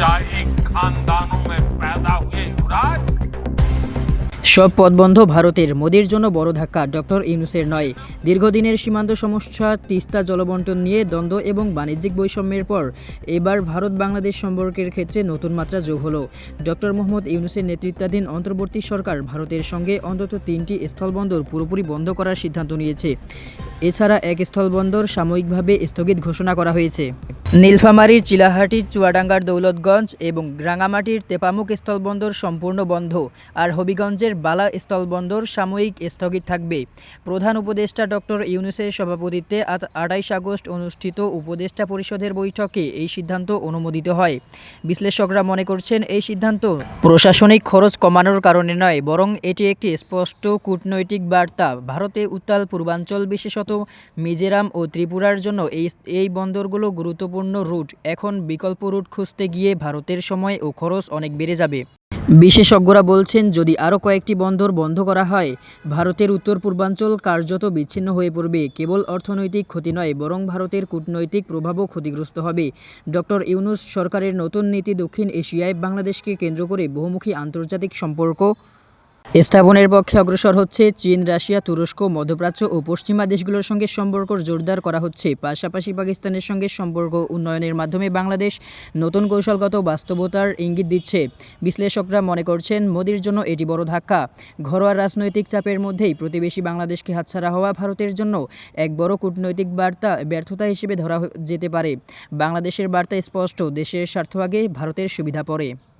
शाही खानदानों में पैदा हुए युवराज সব পথ বন্ধ ভারতের মোদির জন্য বড় ধাক্কা ডক্টর ইউনুসের নয় দীর্ঘদিনের সীমান্ত সমস্যা তিস্তা জলবন্টন নিয়ে দ্বন্দ্ব এবং বাণিজ্যিক বৈষম্যের পর এবার ভারত বাংলাদেশ সম্পর্কের ক্ষেত্রে নতুন মাত্রা যোগ হলো ডক্টর মোহাম্মদ ইউনুসের নেতৃত্বাধীন অন্তর্বর্তী সরকার ভারতের সঙ্গে অন্তত তিনটি স্থলবন্দর পুরোপুরি বন্ধ করার সিদ্ধান্ত নিয়েছে এছাড়া এক স্থলবন্দর সাময়িকভাবে স্থগিত ঘোষণা করা হয়েছে নীলফামারীর চিলাহাটি, চুয়াডাঙ্গার দৌলতগঞ্জ এবং রাঙামাটির তেপামুক স্থলবন্দর সম্পূর্ণ বন্ধ আর হবিগঞ্জের বালা স্থলবন্দর সাময়িক স্থগিত থাকবে। প্রধান উপদেষ্টা ডক্টর ইউনুসের সভাপতিত্বে আজ আঠাইশ আগস্ট অনুষ্ঠিত উপদেষ্টা পরিষদের বৈঠকে এই সিদ্ধান্ত অনুমোদিত হয়। বিশ্লেষকরা মনে করছেন এই সিদ্ধান্ত প্রশাসনিক খরচ কমানোর কারণে নয়, বরং এটি একটি স্পষ্ট কূটনৈতিক বার্তা। ভারতে উত্তাল পূর্বাঞ্চল বিশেষত মিজোরাম ও ত্রিপুরার জন্য এই এই বন্দরগুলো গুরুত্বপূর্ণ রুট। এখন বিকল্প রুট খুঁজতে গিয়ে ভারতের সময় ও খরচ অনেক বেড়ে যাবে। বিশেষজ্ঞরা বলছেন, যদি আরও কয়েকটি বন্দর বন্ধ করা হয়, ভারতের উত্তর পূর্বাঞ্চল কার্যত বিচ্ছিন্ন হয়ে পড়বে। কেবল অর্থনৈতিক ক্ষতি নয়, বরং ভারতের কূটনৈতিক প্রভাবও ক্ষতিগ্রস্ত হবে। ডক্টর ইউনুস সরকারের নতুন নীতি দক্ষিণ এশিয়ায় বাংলাদেশকে কেন্দ্র করে বহুমুখী আন্তর্জাতিক সম্পর্ক স্থাপনের পক্ষে অগ্রসর হচ্ছে চীন, রাশিয়া, তুরস্ক, মধ্যপ্রাচ্য ও পশ্চিমা দেশগুলোর সঙ্গে সম্পর্ক জোরদার করা হচ্ছে। পাশাপাশি পাকিস্তানের সঙ্গে সম্পর্ক উন্নয়নের মাধ্যমে বাংলাদেশ নতুন কৌশলগত বাস্তবতার ইঙ্গিত দিচ্ছে। বিশ্লেষকরা মনে করছেন, মোদির জন্য এটি বড় ধাক্কা। ঘরোয়া রাজনৈতিক চাপের মধ্যেই প্রতিবেশী বাংলাদেশকে হাতছাড়া হওয়া ভারতের জন্য এক বড় কূটনৈতিক বার্তা ব্যর্থতা হিসেবে ধরা যেতে পারে। বাংলাদেশের বার্তা স্পষ্ট, দেশের স্বার্থ আগে, ভারতের সুবিধা পরে।